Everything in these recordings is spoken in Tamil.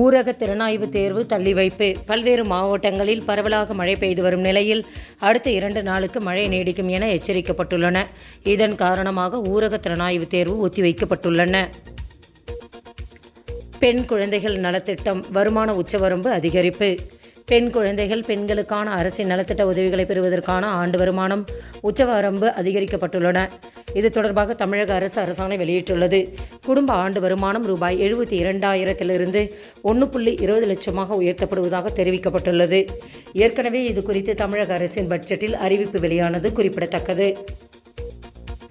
ஊரக திறனாய்வு தேர்வு தள்ளி வைப்பு. பல்வேறு மாவட்டங்களில் பரவலாக மழை பெய்து வரும் நிலையில் அடுத்த இரண்டு நாளுக்கு மழை நீடிக்கும் என எச்சரிக்கப்பட்டுள்ளன. இதன் காரணமாக ஊரக திறனாய்வு தேர்வு ஒத்திவைக்கப்பட்டுள்ளன. பெண் குழந்தைகள் நலத்திட்டம் வருமான உச்சவரம்பு அதிகரிப்பு. பெண் குழந்தைகள் பெண்களுக்கான அரசின் நலத்திட்ட உதவிகளை பெறுவதற்கான ஆண்டு வருமானம் உச்சவரம்பு அதிகரிக்கப்பட்டுள்ளன. இது தொடர்பாக தமிழக அரசு அரசாணை வெளியிட்டுள்ளது. குடும்ப ஆண்டு வருமானம் ரூபாய் எழுபத்தி இரண்டாயிரத்திலிருந்து ஒன்று புள்ளி இருபது லட்சமாக உயர்த்தப்படுவதாக தெரிவிக்கப்பட்டுள்ளது. ஏற்கனவே இது குறித்து தமிழக அரசின் பட்ஜெட்டில் அறிவிப்பு வெளியானது குறிப்பிடத்தக்கது.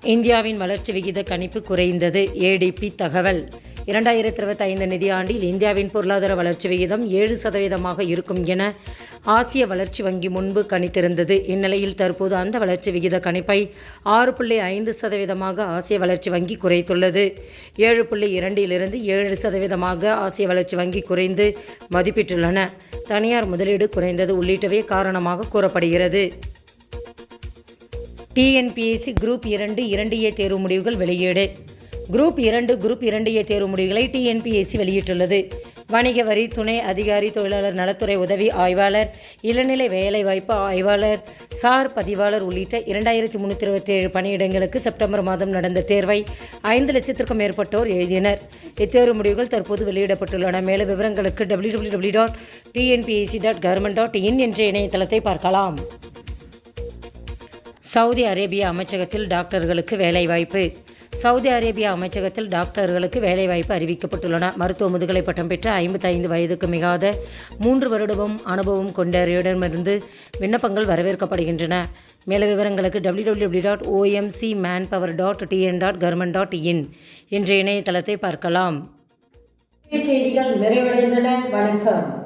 இந்தியாவின் வளர்ச்சி விகித கணிப்பு குறைந்தது. ஏடிபி தகவல். இரண்டாயிரத்தி இருபத்தைந்து நிதியாண்டில் இந்தியாவின் பொருளாதார வளர்ச்சி விகிதம் ஏழு சதவீதமாக இருக்கும் என ஆசிய வளர்ச்சி வங்கி முன்பு கணித்திருந்தது. இந்நிலையில் தற்போது அந்த வளர்ச்சி விகித கணிப்பை ஆறு புள்ளி ஐந்து சதவீதமாக ஆசிய வளர்ச்சி வங்கி குறைத்துள்ளது. ஏழு புள்ளி இரண்டிலிருந்து ஏழு சதவீதமாக ஆசிய வளர்ச்சி வங்கி குறைந்து மதிப்பிட்டுள்ளன. தனியார் முதலீடு குறைந்தது உள்ளிட்டவே காரணமாக கூறப்படுகிறது. டிஎன்பிஎஸ்சி குரூப் இரண்டு இரண்டு ஏ தேர்வு முடிவுகள் வெளியீடு. குரூப் இரண்டு குரூப் இரண்டையே தேர்வு முடிவுகளை டிஎன்பிஎஸ்சி வெளியிட்டுள்ளது. வணிக வரி துணை அதிகாரி தொழிலாளர் நலத்துறை உதவி ஆய்வாளர் இளநிலை வேலைவாய்ப்பு ஆய்வாளர் சார் பதிவாளர் உள்ளிட்ட இரண்டாயிரத்தி முந்நூற்றி இருபத்தேழு பணியிடங்களுக்கு செப்டம்பர் மாதம் நடந்த தேர்வை ஐந்து லட்சத்திற்கும் மேற்பட்டோர் எழுதினர். இத்தேர்வு முடிவுகள் தற்போது வெளியிடப்பட்டுள்ளன. மேலும் விவரங்களுக்கு W W W dot TNPSC dot government dot in என்ற இணையதளத்தை பார்க்கலாம். சவுதி அரேபியா அமைச்சகத்தில் டாக்டர்களுக்கு வேலைவாய்ப்பு. சவுதி அரேபியா அமைச்சகத்தில் டாக்டர்களுக்கு வேலைவாய்ப்பு அறிவிக்கப்பட்டுள்ளன. மருத்துவ முதுகலை பட்டம் பெற்ற ஐம்பத்தைந்து வயதுக்கு மிகாத மூன்று வருடமும் அனுபவம் கொண்டவரிடமிருந்து விண்ணப்பங்கள் வரவேற்கப்படுகின்றன. மேல விவரங்களுக்கு W W W dot OMC man power dot TN dot government dot in என்ற இணையதளத்தை பார்க்கலாம். செய்திகள் நிறைவடைந்தன. வணக்கம்.